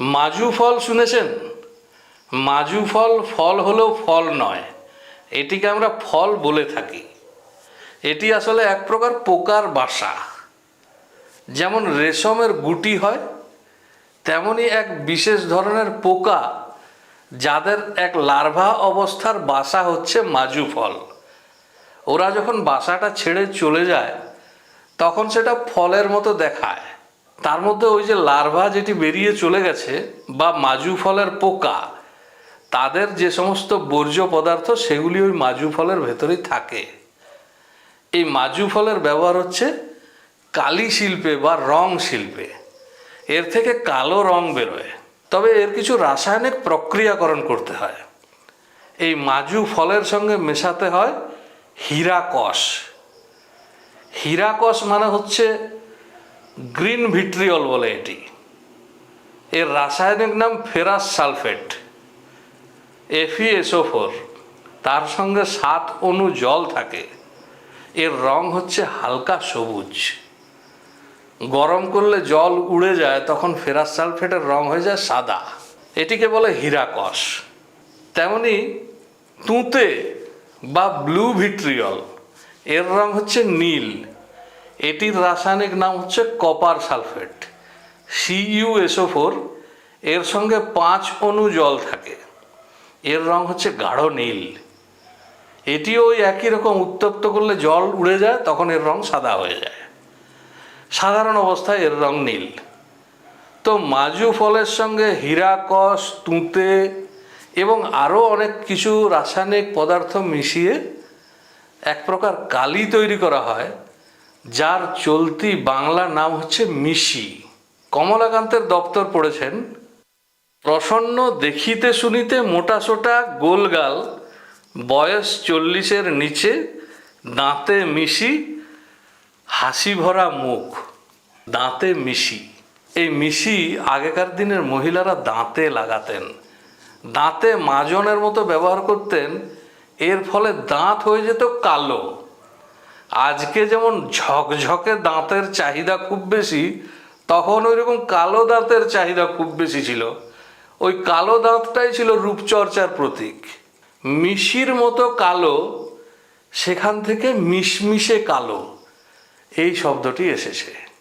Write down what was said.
মাজু ফল শুনেছেন? মাজু ফল ফল হলেও ফল নয়। এটিকে আমরা ফল বলে থাকি। এটি আসলে এক প্রকার পোকার বাসা। যেমন রেশমের গুটি হয়, তেমনি এক বিশেষ ধরনের পোকা, যাদের এক লার্ভা অবস্থার বাসা হচ্ছে মাজু ফল। ওরা যখন বাসাটা ছেড়ে চলে যায়, তখন সেটা ফলের মতো দেখায়। তার মধ্যে ওই যে লার্ভা যেটি বেরিয়ে চলে গেছে বা মাজু ফলের পোকা, তাদের যে সমস্ত বর্জ্য পদার্থ সেগুলি ওই মাজু ফলের ভেতরেই থাকে। এই মাজু ফলের ব্যবহার হচ্ছে কালি শিল্পে বা রং শিল্পে। এর থেকে কালো রং বেরোয়। তবে এর কিছু রাসায়নিক প্রক্রিয়াকরণ করতে হয়। এই মাজু ফলের সঙ্গে মেশাতে হয় হীরাকস। হীরাকস মানে হচ্ছে গ্রিন ভিট্রিয়ল বলে এটি। এর রাসায়নিক নাম ফেরাস সালফেট। এফিএসও ফোর তার সঙ্গে সাত অণু জল থাকে। এর রং হচ্ছে হালকা সবুজ। গরম করলে জল উড়ে যায়, তখন ফেরাস সালফেটের রং হয়ে যায় সাদা। এটিকে বলে হীরাকস। তেমনি তুঁতে বা ব্লু ভিট্রিয়ল, এর রং হচ্ছে নীল। এটির রাসায়নিক নাম হচ্ছে কপার সালফেট। সিইউএসও ফোর এর সঙ্গে পাঁচ অণু জল থাকে। এর রং হচ্ছে গাঢ় নীল। এটিও ওই একই রকম উত্তপ্ত করলে জল উড়ে যায়, তখন এর রং সাদা হয়ে যায়। সাধারণ অবস্থায় এর রং নীল। তো মাজু ফলের সঙ্গে হীরাকস তুঁতে এবং আরও অনেক কিছু রাসায়নিক পদার্থ মিশিয়ে এক প্রকার কালি তৈরি করা হয়। যার চলতি বাংলা নাম হচ্ছে মিশি। কমলাকান্তের দপ্তর পড়েছেন, প্রসন্ন দেখিতে শুনিতে মোটাসোটা গোলগাল, বয়স চল্লিশের নিচে দাঁতে মিশি, হাসি ভরা মুখ, দাঁতে মিশি। এই মিশি আগেকার দিনের মহিলারা দাঁতে লাগাতেন। দাঁতে মাজনের মতো ব্যবহার করতেন, এর ফলে দাঁত হয়ে যেত কালো। আজকে যেমন ঝকঝকে দাঁতের চাহিদা খুব বেশি, তখন ওই রকম কালো দাঁতের চাহিদা খুব বেশি ছিল। ওই কালো দাঁতটাই ছিল রূপচর্চার প্রতীক। মিশির মতো কালো, সেখান থেকে মিশমিশে কালো। এই শব্দটি এসেছে।